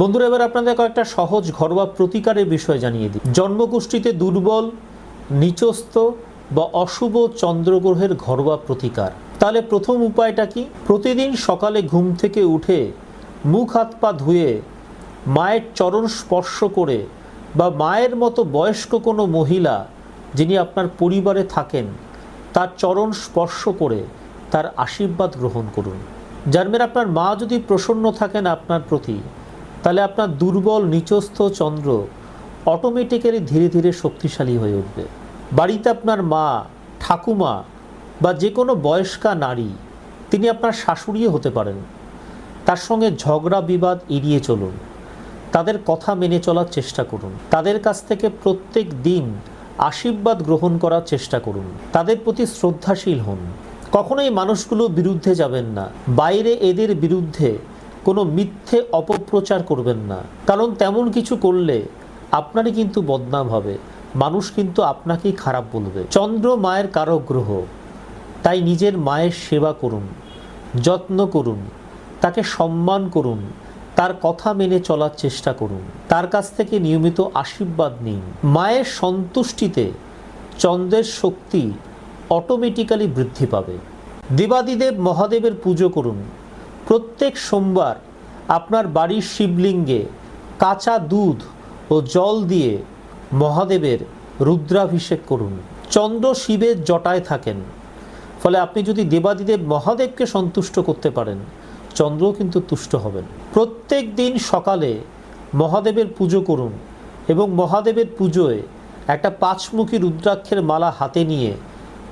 বন্ধুরা, এবার আপনাদের কয়েকটা সহজ ঘরোয়া প্রতিকারের বিষয় জানিয়ে দিই। জন্মগোষ্ঠীতে দুর্বল, নিচস্থ বা অশুভ চন্দ্রগ্রহের ঘরোয়া প্রতিকার। তাহলে প্রথম উপায়টা কি? প্রতিদিন সকালে ঘুম থেকে উঠে মুখ, হাত, পা ধুয়ে মায়ের চরণ স্পর্শ করে বা মায়ের মতো বয়স্ক কোনো মহিলা যিনি আপনার পরিবারে থাকেন, তার চরণ স্পর্শ করে তার আশীর্বাদ গ্রহণ করুন। মেয়ে আপনার মা যদি প্রসন্ন থাকেন আপনার প্রতি তাহলে আপনার দুর্বল, নিচস্থ চন্দ্র অটোমেটিক্যালি ধীরে ধীরে শক্তিশালী হয়ে উঠবে। বাড়িতে আপনার মা, ঠাকুমা বা যে কোনো বয়স্কা নারী, তিনি আপনার শাশুড়িও হতে পারেন। তার সঙ্গে ঝগড়া, বিবাদ এড়িয়ে চলুন। তাদের কথা মেনে চলার চেষ্টা করুন। তাদের কাছ থেকে প্রত্যেক দিন আশীর্বাদ গ্রহণ করার চেষ্টা করুন। তাদের প্রতি শ্রদ্ধাশীল হন। কখনোই মানুষগুলো বিরুদ্ধে যাবেন না। বাইরে এদের বিরুদ্ধে কোনো মিথ্যে অপপ্রচার করবেন না। কারণ তেমন কিছু করলে আপনারই কিন্তু বদনাম হবে। মানুষ কিন্তু আপনাকেই খারাপ বলবে। চন্দ্র মায়ের কারক গ্রহ তাই নিজের মায়ের সেবা করুন, যত্ন করুন, তাকে সম্মান করুন, তার কথা মেনে চলার চেষ্টা করুন, তার কাছ থেকে নিয়মিত আশীর্বাদ নিন। মায়ের সন্তুষ্টিতে চন্দ্রের শক্তি অটোমেটিক্যালি বৃদ্ধি পাবে। দেবাদিদেব মহাদেবের পুজো করুন প্রত্যেক সোমবার আপনার বাড়ির শিবলিঙ্গে কাঁচা দুধ ও জল দিয়ে মহাদেবের রুদ্রাভিষেক করুন। চন্দ্র শিবের জটায় থাকেন। ফলে আপনি যদি দেবাদিদেব মহাদেবকে সন্তুষ্ট করতে পারেন চন্দ্র কিন্তু তুষ্ট হবেন। প্রত্যেক দিন সকালে মহাদেবের পুজো করুন এবং মহাদেবের পুজোয় একটা পাঁচমুখী রুদ্রাক্ষের মালা হাতে নিয়ে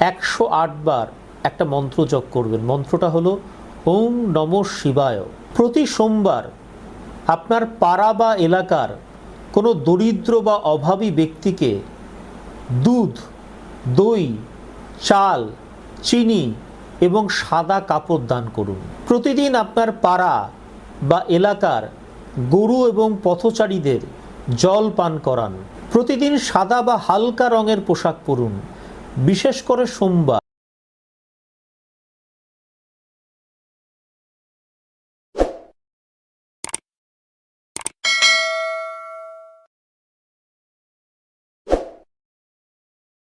একশো বার একটা মন্ত্র জপ করবেন। মন্ত্রটা হলো ওম নম শিবায়। প্রতি সোমবার আপনার পাড়া বা এলাকার কোনো দরিদ্র বা অভাবী ব্যক্তিকে দুধ, দই, চাল, চিনি এবং সাদা কাপড় দান করুন। প্রতিদিন আপনার পাড়া বা এলাকার গরু এবং পথচারীদের জল পান করান। প্রতিদিন সাদা বা হালকা রঙের পোশাক পরুন। বিশেষ করে সোমবার